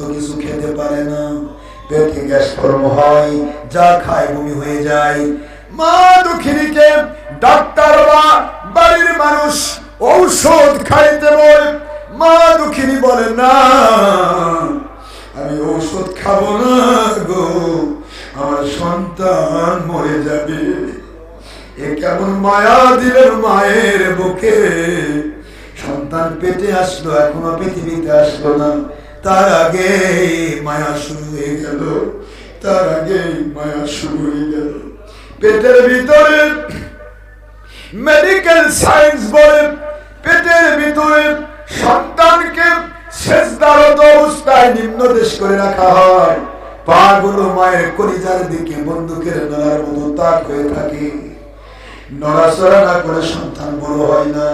কিছু খেতে পারে না। পেটে গ্যাস ফর্ম হয়, যা খায় বমি হয়ে যায়। মা দুঃখিনীকে ডাক্তার বা বাড়ির মানুষ ঔষধ খাইতে বলে। মা দুঃখিনী বলে, না, আমি ঔষধ খাব না গো। আমার সন্তান মরে যাবে। এ কেমন মায়া দিলেন মায়ের বুকে। সন্তান পেটে আসলো, এখনও পৃথিবীতে আসলো না। তার আগে মায়া শুরু হয়ে গেল। তার আগে মায়া শুরু হয়ে গেল। পেটের ভিতরে মেডিকেল সায়েন্স বলে, পেটের ভিতরে সন্তানকে শেষদারত অবস্থায় নিম্নদেশ করে রাখা হয়। পা গুলো মায়ের কলিজার দিকে বন্দুকের নড়ার মতো তাক হয়ে থাকে। নড়াচড়া না করে সন্তান বড় হয় না।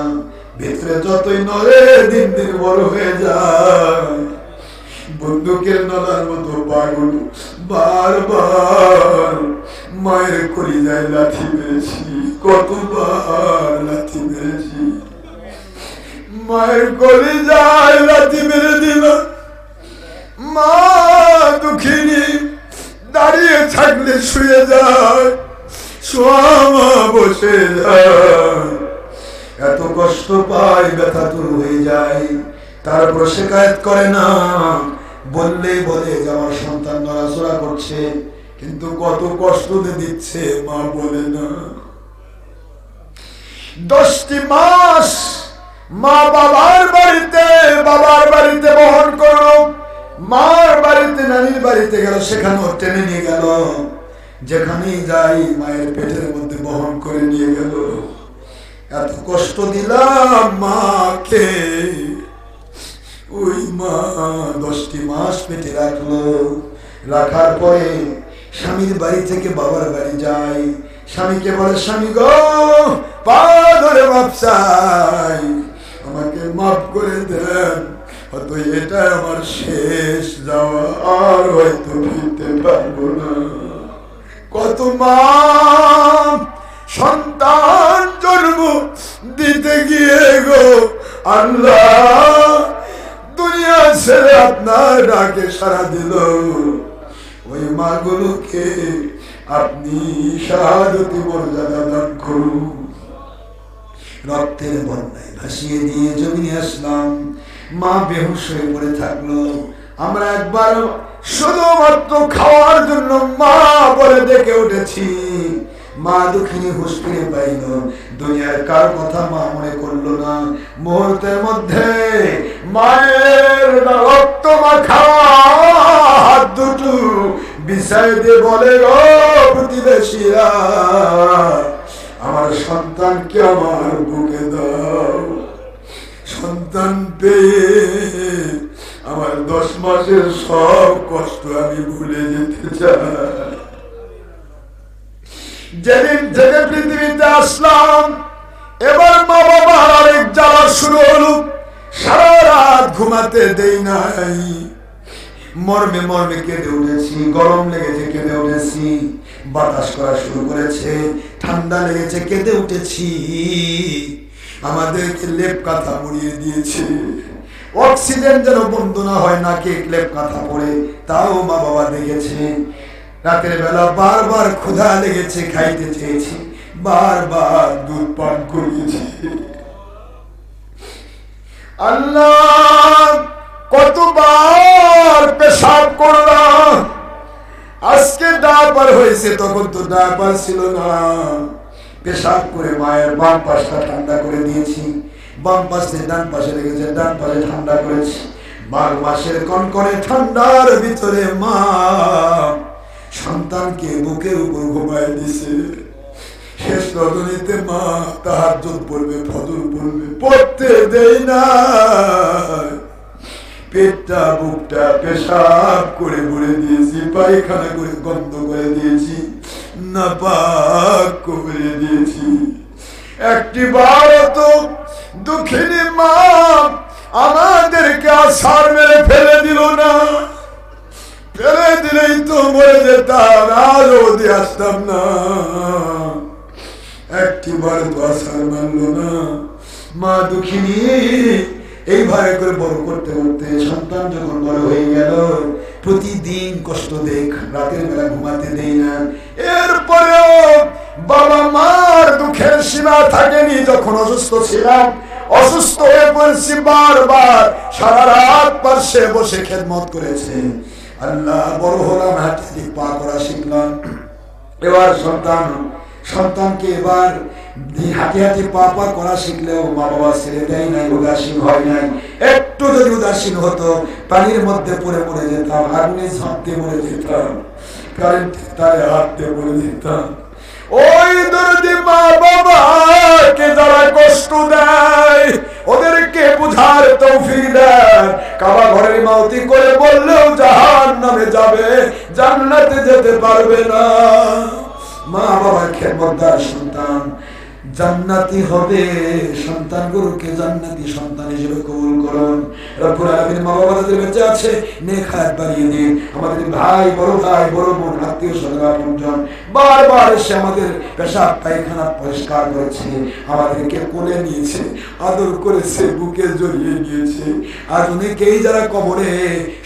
ভিতরে যতই নড়ে দিন দিন বড় হয়ে যায়। বন্দুকের নলার মতো পাগুলো। বারবার মায়ের কলিজায় লাথি মেরেছি, কতবার লাথি মেরেছি। মায়ের কলিজায় লাথি মেরে দিল মা দুঃখিনী, দাঁড়িয়ে থাকলে শুয়ে যায় সোয়ামা বসে যায়। এত কষ্ট পায়, ব্যথা দূর হয়ে যায় তারপর শেখায়ত করে না। বললেই বলে যে আমার সন্তান নড়াচড়া করছে, কিন্তু কত কষ্ট দিচ্ছে, মা বলে না। দশটি মাস মা বাবার বাড়িতে বাবার বাড়িতে বহন করল মার বাড়িতে, নানির বাড়িতে গেল, সেখানেও টেনে নিয়ে গেল। যেখানেই যাই, মায়ের পেটের মধ্যে বহন করে নিয়ে গেল। এত কষ্ট দিলাম মাকে। ওই মা দশটি মাস পেটে রাখল। রাখার পরে স্বামীর বাড়ি থেকে বাবার বাড়ি যায়। স্বামীকে বলে, স্বামী গো, পা ধরে আমাকে মাফ করে দেন, হয়তো এটা আমার শেষ যাওয়া, আর হয়তো ফিরতে পারব না। কত মা সন্তান জন্ম দিতে গিয়ে গো, আল্লাহ ছেড়ে আপনার ডাকে সারা দিল। ওই মাগুলোকে আপনি শাহাদতি মর্যাদা দান করুন। রক্তের বন্যায় ভাসিয়ে দিয়ে জমিনে আসলাম। মা বেহুশ হয়ে পড়ে থাকল। আমরা একবার শুধুমাত্র খাওয়ার জন্য মা বলে ডেকে উঠেছি। মা দুঃখিনী হুশ ফিরে পাইল। দুনিয়ার কার কথা মা মনে করল না। মুহূর্তের মধ্যে মায়ের রক্ত মাখা হাত দুটো বিষয় দিয়ে বলে গো প্রতিবেশীরা, আমার সন্তানকে আমার বুকে দাও। সন্তান পেয়ে আমার দশ মাসের সব কষ্ট আমি ভুলে যেতে চাই। যেদিন পৃথিবীতে আসলাম, এবার মা বাবার আরেক জ্বালা শুরু হলো। সারা রাত ঘুমাতে দেই নাই। মর্মে মর্মে কেঁদে উঠেছি, গরম লেগেছে, কেঁদে উঠেছি। বাতাস করা শুরু করেছে, ঠান্ডা লেগেছে, কেঁদে উঠেছি। আমাদেরকে লেপ কাঁথা মুড়িয়ে দিয়েছে। অক্সিজেন যেন বন্ধ না হয়, নাকে লেপ কাঁথা পড়ে, তাও মা বাবা দেখেছে। রাতের বেলা বারবার ক্ষুধা লেগেছে, খাইতে চেয়েছি, বারবার দুধ পান করিয়েছি। আল্লাহ, কতবার পেশাব করলাম। আজকে ডাবার হয়েছে, তখন তো ডাবার ছিল না। পেশাব করে মায়ের বাম পাশটা ঠান্ডা করে দিয়েছি। বাম পাশে, ডান পাশে রেখেছে, ডান পাশে ঠান্ডা করেছে। বারো মাসের কনকনে ঠান্ডার ভিতরে মা সন্তানকে বুকের উপর ঘুমায় দিছে। শেষ রজনীতে মা তাহার পড়বে, ফজর পড়বে, পড়তে দেই না। পেটটা, বুকটা পেশাব করে ভরে দিয়েছি, পায়খানা করে গন্ধ করে দিয়েছি, নাপাক করে দিয়েছি। একটি বার তো দুঃখিনী মা আমাদেরকে আসার মেরে ফেলে দিল না। ফেলে দিলেই তো মরে যেতাম আর ওদি আসতাম না। একটি বার তো আসার মানলো না। মা দুঃখিনী, এইভাবে করে বড় করতে করতে সন্তান যখন বড় হয়ে গেল, প্রতিদিন কষ্ট দেখ, রাতের বেলা ঘুমাতে দেই না। এরপরেও বাবা মার দুঃখের সীমা থাকেনি যখন অসুস্থ ছিলাম। অসুস্থ হয়ে পড়েছি বারবার। সারা রাত পাশে বসে খেদমত করেছে। আল্লাহ বড় হলাম হাতে পা করা শিখলাম। এবার সন্তান, সন্তানকে এবার হাতে হাতে পা পা করা শিখলেও মা বাবা ছেড়ে দেয় নাই, উদাসীন হয় নাই। একটু যদি উদাসীন হতো, পানির মধ্যে পড়ে পড়ে যেতাম আগুনে ঝাঁপতে পড়ে যেতাম কারেন্ট তারে হাতে পড়ে যেতাম। ওই দরদি মা বাবাকে যারা কষ্ট দেয়, ওদেরকে বুঝার তৌফিক দেয় কাবা ঘরের মাউতি করে বললেও জাহান নামে যাবে, জান্নাতে যেতে পারবে না। মা বাবার খেদমতদার সন্তান, জান্নাতি হবে। সন্তান গুরুকে জান্নাতি সন্তান হিসেবে কবুল করুন। রব্বুল আলামিন মা বাবাদের বেঁচে আছে, নেক হায়াত বাড়িয়ে দিন। আমাদের ভাই, বড় ভাই, বড় বোন, আত্মীয় স্বজন আপনজন বারবার এসে আমাদের পেশাব, পায়খানা পরিষ্কার করেছে। আমাদেরকে কোলে নিয়েছে, আদর করেছে, বুকে জড়িয়ে নিয়েছে আর অনেকেই যারা কবরে,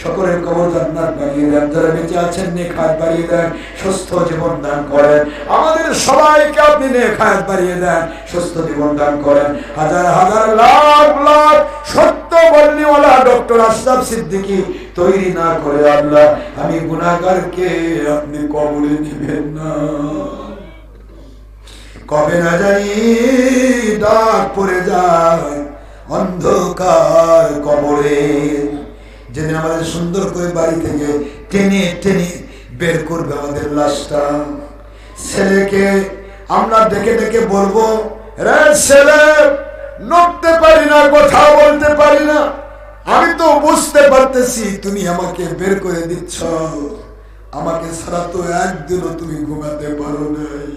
সকলের কবর জান্নাত বাড়িয়ে দেন। যারা বেঁচে আছেন, নেক হায়াত বাড়িয়ে দেন, সুস্থ জীবন দান করেন। আমাদের সবাইকে আপনি নেক হায়াত বাড়িয়ে দেন, সুস্থ জীবন দান করেন। হাজার হাজার, লাখ লাখ সত্য বলনিওয়ালা ডক্টর সিদ্দিকী তৈরি না করে আল্লাহ, আমি গুণাগারকে আপনি কবরে নেবেন না। কবে না জানি ডাক যায়, অন্ধকার কবরে। যেদিন আমাদের সুন্দর করে বাড়ি থেকে টেনে টেনে বের করবে আমাদের লাশটা। ছেলেকে আমরা ডেকে ডেকে বলব, রে ছেলে নড়তে পারি না কথা বলতে পারি না। আমি তো বুঝতে পারতেছি, তুমি আমাকে বের করে দিচ্ছ। আমাকে ছাড়া তো একদিনও তুমি ঘুমাতে পারো নাই।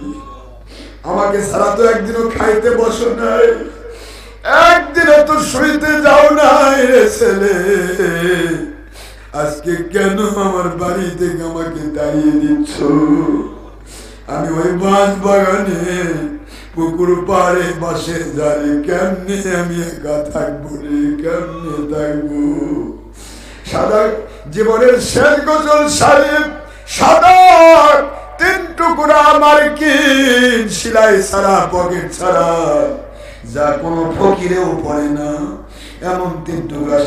আমাকে ছাড়া তো একদিনও খাইতে বসো নাই। একদিনও তো শুইতে যাও নাই রে ছেলে। আজকে কেন আমার বাড়ি থেকে আমাকে দাঁড়িয়ে দিচ্ছ? আমি ওই বাঁশ বাগানে পুকুর পাড়ে বসে দাঁড়িয়ে কেমনি আমি একা থাকব রে? কেমনি থাকব? সাদা জীবনের শেষ গোসল সাহেব সাদা তিন টুকুরা আমার কি সিলাই ছাড়া পকেট ছাড়া। যা কোনো ফকিরেও পড়ে না।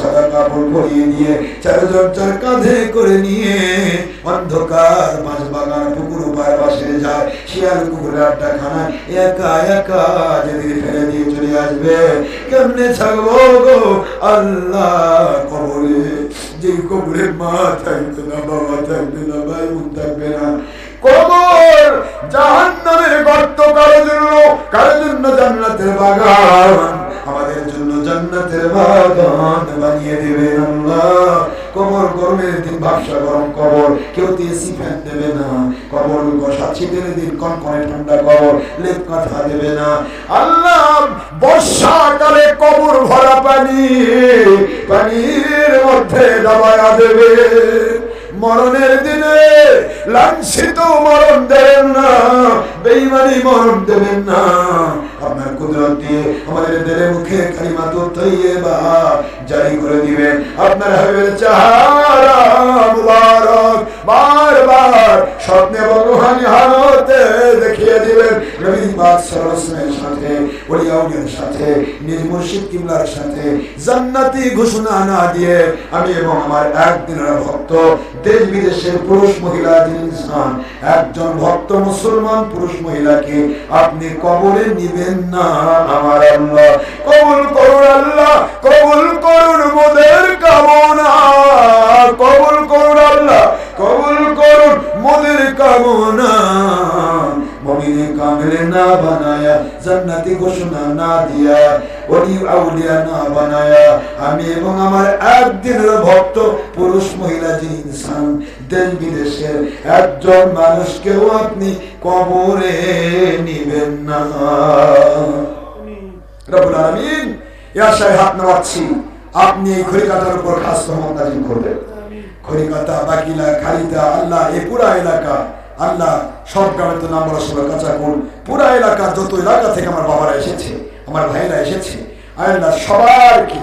সাদা কাপড় পরিয়ে কাঁধে করে নিয়ে অন্ধকার মাছ বাগান পুকুর উপায় বাসে যায়। শিয়াল খানা একা একা ফেলে দিয়ে চলে আসবে, কেমনে থাকব গো আল্লাহ কবরে? যে কবরে মা থাকবে না, বাবা থাকবে না, ভাই থাকবে না। কবর জাহান্নামের গর্ত কারও জন্য কারও জন্য জান্নাতের বাগান। জন্য জান্নাতের বাগান বানিয়ে দেবেন আল্লাহ। কবর গরমের দিন, ব্যবসা গরম কবর। কেউ এসি ফ্যান দেবে না। কবর বসা, শীতের দিন ঠান্ডা কবর। লেপ দেবে না। আল্লাহ, বর্ষাকালে কবর ভরা পানি, পানির মধ্যে দাবায়া দেবে। মরণের দিনে লাঞ্ছিত মরণ দেবেন না, বেইমানি মরণ দেবেন না। আপনার কুদরত দিয়ে আমাদের দেলে মুখে কালিমা তো তৈবা জারি করে দিবেন। আপনার হাবিবের চাহারা মুবারক, বারবার স্বপ্নে এবং রুহানি হালতে দেখিয়ে দিবেন। সাল্লাল্লাহু সাথে সাথে সাথে জান্নাতি ঘোষণা না দিয়ে আমি এবং আমার একদিনের ভক্ত দেশ বিদেশের পুরুষ মহিলা ইনসান একজন ভক্ত মুসলমান পুরুষ মহিলাকে আপনি কবরে নিবেন না আমার আল্লাহ। কবুল করুন আল্লাহ, কবুল করুন মোদের কামনা, কবুল করুন আল্লাহ, কবুল করুন মোদের কামনা। মমিনে কামলে না বানায়া জান্নাতি ঘোষণা না দিয়া ওলি আউলিয়া না বানায়া আমি এবং আমার একদিনের ভক্ত পুরুষ মহিলা যিনি ইনসান দেশ বিদেশের একজন মানুষকেও আপনি কবরে নিবেন না। রব্বুল আলামিন এই হাত নামাচ্ছি আপনি এই খড়িকাটার উপর খাস রহমত করবেন। খড়িকাটা বাকিলা খালিদা আল্লাহ এই পুরা এলাকা আল্লাহ সব গ্রামের তো নাম বলা সবার কাঁচা কোন পুরা এলাকার যত এলাকা থেকে আমার বাবারা এসেছে, আমার ভাইয়েরা এসেছে, আল্লাহ সবার কি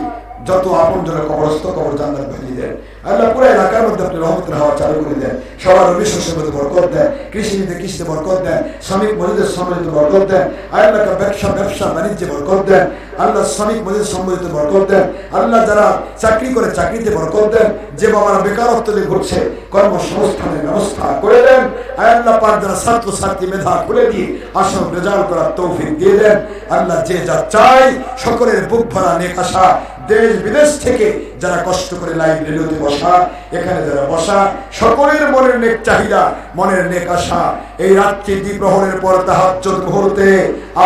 যত আপন জনের কবরস্থ, কবর জান্নাত বানিয়ে দেন। আল্লাহ পুরো এলাকার মধ্যে আপনি রহমতের হাওয়া চালু করে দেন। সবার রবি মধ্যে বরকত দেন কৃষিতে কৃষিতে বরকত দেন, শ্রমিক মজুদের সম্মিলিত বরকত দেন আল্লাহ ব্যবসা ব্যবসা বাণিজ্যে বরকত দেন আল্লাহ শ্রমিক মজুদ সম্মিলিত বরকত দেন, আল্লাহ যারা চাকরি করে চাকরিতে বরকত দেন, যে বাবারা বেকারত্ব দিয়ে ঘুরছে, কর্মসংস্থানের ব্যবস্থা করে দেন আল্লাহ পাক যারা ছাত্র ছাত্রী মেধা খুলে দিয়ে আসন রেজাল্ট করার তৌফিক দিয়ে দেন, আল্লাহ যে যা চাই সকলের বুক ভরা নেক আশা দেশ বিদেশ থেকে যারা কষ্ট করে লাইভ রেডিওতে বসা, এখানে যারা বসা, সকলের মনের নেক চাহিদা, মনের নেক আশা। এই রাত্রি দ্বিপ্রহরের পর তাহাজ্জুদ মুহূর্তে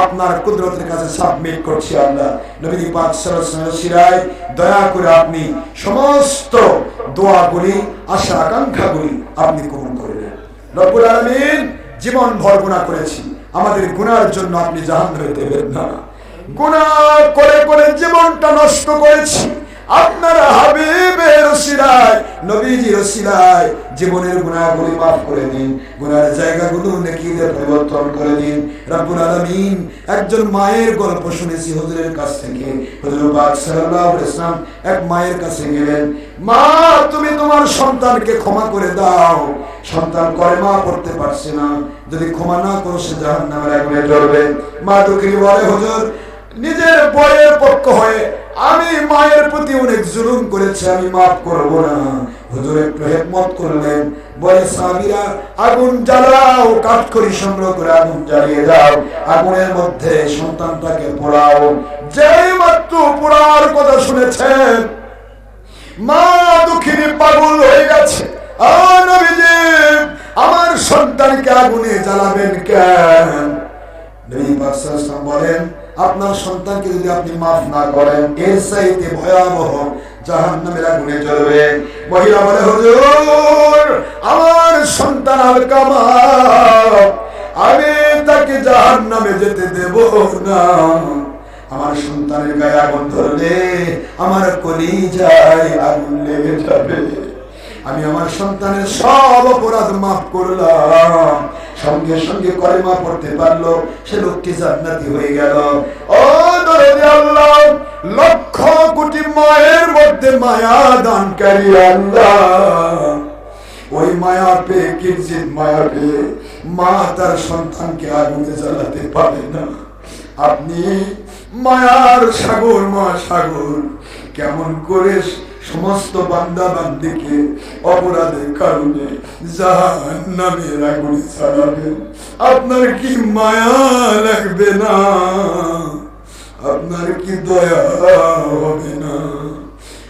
আপনার কুদরতের কাছে সাবমিট করছি আল্লাহ নবী পাক সিরায় দয়া করে আপনি সমস্ত দোয়াগুলি, আশা আকাঙ্ক্ষাগুলি আপনি কবুল করে দেন রব্বুল আলামিন জীবন ভর করেছি। আমাদের গুনার জন্য আপনি জাহান্নামে দেবেন না। গুণা করে করে জীবনটা নষ্ট করেছি। আপনার হাবিবের রসিলায় নবীজি রসিলায় জীবনের গুণাগুলি মাফ করে দিন। গুনার জায়গাগুলো নেকিদের পরিবর্তন করে দিন। রাব্বুল আলামিন একজন মায়ের গল্প শুনেছি হুজুরের কাছ থেকে। হুজুর পাক সাল্লাল্লাহু আলাইহি এক মায়ের কাছে গেলেন, মা, তুমি তোমার সন্তানকে ক্ষমা করে দাও। সন্তান কলেমা পড়তে পারছে না। যদি ক্ষমা না করো সে জাহান্নামের আগুনে জ্বলবে মা তোকে বলে, হুজুর নিজের বয়ের পক্ষ হয়ে আমি মায়ের প্রতি অনেক জুলুম করেছি, আমি মাফ করব না। হুজুর, একটু হেকমত করলেন। বলে সাহাবীরা আগুন জ্বালাও, কাঠখড়ি সংগ্রহ করে আগুন জ্বালিয়ে দাও। আগুনের মধ্যে সন্তানটাকে পোড়াও। যেই মাত্র পোড়ার কথা শুনেছেন, মা দুঃখিনী পাগল হয়ে গেছে। আমার সন্তানকে আগুনে জ্বালাবেন কেন? বলেন আপনার সন্তানকে যদি আপনি মাফ না করেন, এর চাইতে ভয়াবহ জাহান্নামের আগুনে জ্বলবে। মহিলা বলে, হুজুর, আমার সন্তান আল আমি তাকে জাহান্নামে যেতে দেব না। আমার সন্তানের গায়ে আগুন ধরলে, আমার কলি যায় আগুন লেগে যাবে। আমি আমার সন্তানের সব অপরাধ মাফ করলাম। সঙ্গে সঙ্গে কলেমা পড়তে পারল, সে লোকটি জান্নাতি হয়ে গেল। ও আল্লাহ, লক্ষ কোটি মায়ের মধ্যে মায়া দানকারী আল্লাহ। ওই মায়া পেয়ে কিরজিত মায়া পেয়ে মা তার সন্তানকে আগুনে জ্বালাতে পারে না। আপনি মায়ার সাগর মা সাগর কেমন করে সমস্ত বান্দা বান্দিকে অপরাধের কারণে জাহান নামের আগুনে ছাড়াবে। আপনার কি মায়া লাগবে না? আপনার কি দয়া হবে না?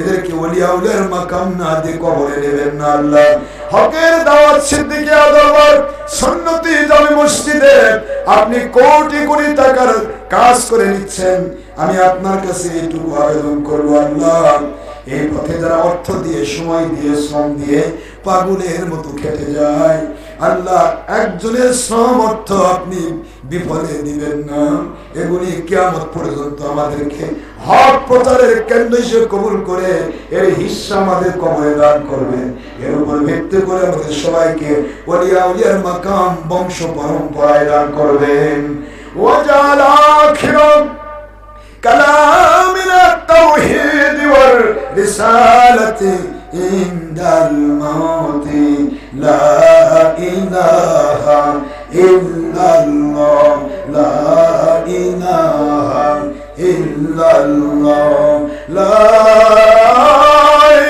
এদেরকে ওলিয়াউলের মাকাম না দিয়ে কবরে নেবেন না আল্লাহ। হকের দাওয়াত সিদ্দিকে আদরবার সুন্নতি জামে মসজিদে আপনি কোটি কোটি টাকার কাজ করে নিচ্ছেন। আমি আপনার কাছে এইটুকু আবেদন করব, আল্লাহ। এই পথে যারা অর্থ দিয়ে, সময় দিয়ে, শ্রম দিয়ে পাগলের মতো খেটে যায় আল্লাহ একজনের শ্রম অর্থ আপনি বিফলে দিবেন না এগুলি কেমন পর্যন্ত আমাদেরকে হক প্রচারের কেন্দ্র হিসেবে কবুল করে এর হিস্সা আমাদের কবরে দান করবেন এর উপর ভিত্তি করে আমাদের সবাইকে ওলিয়া উলিয়ার মাকাম বংশ পরম্পরায় দান করবেন ওয়াজাল আখিরাত كلامنا التوحيد والرسالة عند الموت لا إله إلا الله. لا إله إلا الله. لا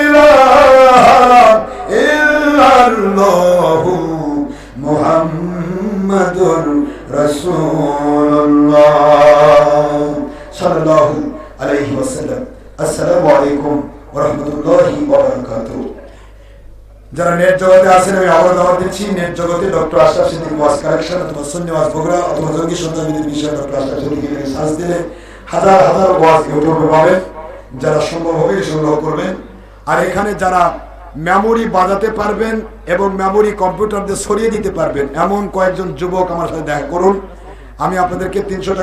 إله إلا الله. محمد رسول الله. صلى الله عليه وسلم. السلام عليكم ورحمة الله وبركاته. যারা নেট জগতে আছেন, আমি আবার দাওয়াত দিচ্ছি, নেট জগতে ডক্টর আশরাফ সিদ্দিক ওয়াজ কালেকশন অথবা সুন্নি ওয়াজ বগুড়া অথবা জঙ্গি সন্তানবিদের বিষয়ে ডক্টর আশরাফ সিদ্দিক সার্চ দিলে হাজার হাজার ওয়াজ ইউটিউবে পাবেন। যারা সম্ভব হবে সংগ্রহ করবেন। আর এখানে যারা মেমোরি বাজাতে পারবেন এবং মেমোরি কম্পিউটার দিয়ে সরিয়ে দিতে পারবেন, এমন কয়েকজন যুবক আমার সাথে দেখা করুন। আমি আপনাদেরকে তিনশো